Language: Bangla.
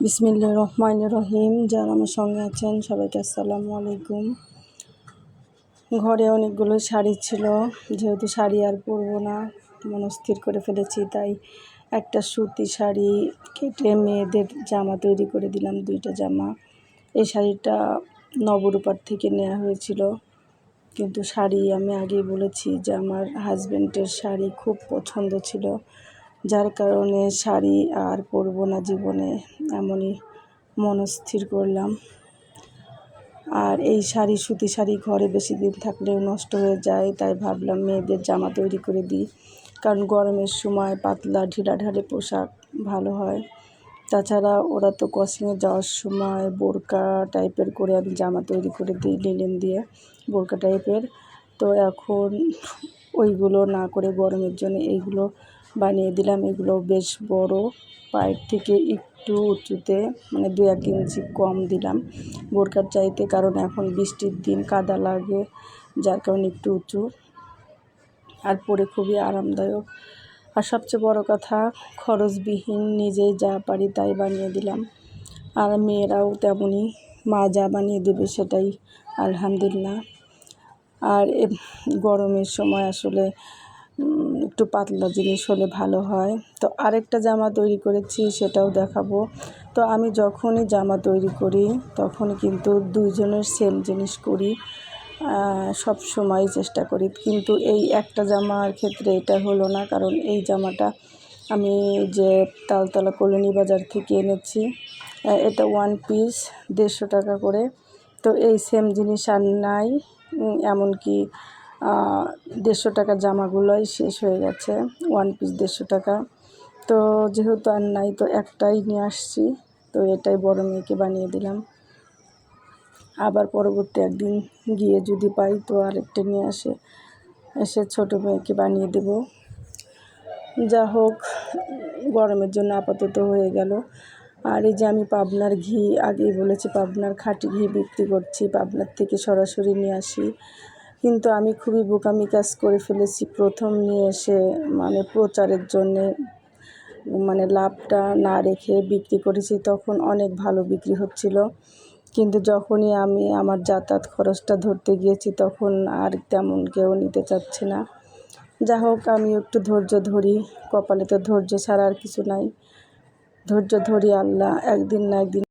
বিসমিল্লা রহমান রহিম। যারা আমার সঙ্গে আছেন, সবাইকে আসসালামু আলাইকুম। ঘরে অনেকগুলো শাড়ি ছিল, যেহেতু শাড়ি আর পরবো না, মনস্থির করে ফেলেছি, তাই একটা সুতি শাড়ি কেটে মেয়েদের জামা তৈরি করে দিলাম, দুইটা জামা। এই শাড়িটা নবরূপার থেকে নেওয়া হয়েছিল, কিন্তু শাড়ি আমি আগেই বলেছি যে আমার হাজব্যান্ডের শাড়ি খুব পছন্দ ছিল। যার কারণে শাড়ি আর পরবো না জীবনে, এমনই মনস্থির করলাম। আর এই শাড়ি সুতি শাড়ি ঘরে বেশি দিন থাকলেও নষ্ট হয়ে যায়, তাই ভাবলাম মেয়েদের জামা তৈরি করে দিই। কারণ গরমের সময় পাতলা ঢিলাঢালি পোশাক ভালো হয়। তাছাড়া ওরা তো ক্রসিংয়ে যাওয়ার সময় বোরকা টাইপের করে আমি জামা তৈরি করে দিই লিলেন দিয়ে, বোরকা টাইপের। তো এখন ওইগুলো না করে গরমের জন্য এইগুলো বানিয়ে দিলাম। এগুলো বেশ বড়। পায়ের থেকে একটু উঁচুতে মানে দু এক ইঞ্চি কম দিলাম। বোরকার চাইতে, কারণ এখন বৃষ্টির দিন, কাদা লাগে, যার কারণে একটু উঁচু। আর পরে খুবই আরামদায়ক। আর সবচেয়ে বড় কথা, খরচবিহীন নিজেই যা পারি তাই বানিয়ে দিলাম। আর মেয়েরাও তেমনই, মা যা বানিয়ে দেবে সেটাই, আলহামদুলিল্লাহ। আর গরমের সময় আসলে একটু পাতলা জিনিস হলে ভালো হয়। তো আরেকটা জামা তৈরি করেছি, সেটাও দেখাবো। তো আমি যখনই জামা তৈরি করি তখন কিন্তু দুইজনের সেম জিনিস করি সব সময় চেষ্টা করি। কিন্তু এই একটা জামার ক্ষেত্রে এটা হলো না, কারণ এই জামাটা আমি যে তালতলা কলোনি বাজার থেকে এনেছি এটা ওয়ান পিস দেড়শো টাকা করে। তো এই সেম জিনিস আর নাই এমনকি দেড়শো টাকার জামাগুলোই শেষ হয়ে গেছে ওয়ান পিস দেড়শো টাকা। তো যেহেতু আর নাই, তো একটাই নিয়ে আসছি, তো এটাই বড় মেয়েকে বানিয়ে দিলাম। আবার পরবর্তী একদিন গিয়ে যদি পাই, তো আরেকটা নিয়ে আসে, এসে ছোটো মেয়েকে বানিয়ে দেব। যা হোক, গরমের জন্য আপাতত হয়ে গেল। আর এই যে আমি পাবনার ঘি, আগেই বলেছি, পাবনার খাঁটি ঘি বিক্রি করছি, পাবনার থেকে সরাসরি নিয়ে আসি। কিন্তু আমি খুবই বোকামি কাজ করে ফেলেছি। প্রথম নিয়ে এসে মানে প্রচারের জন্যে মানে লাভটা না রেখে বিক্রি করেছি, তখন অনেক ভালো বিক্রি হচ্ছিল। কিন্তু যখনই আমি আমার যাতায়াত খরচটা ধরতে গিয়েছি, তখন আর তেমন কেউ নিতে চাচ্ছে না। যা হোক, আমি একটু ধৈর্য ধরি, কপালে তো ধৈর্য ছাড়া আর কিছু নাই। ধৈর্য ধরি আল্লাহ, একদিন না একদিন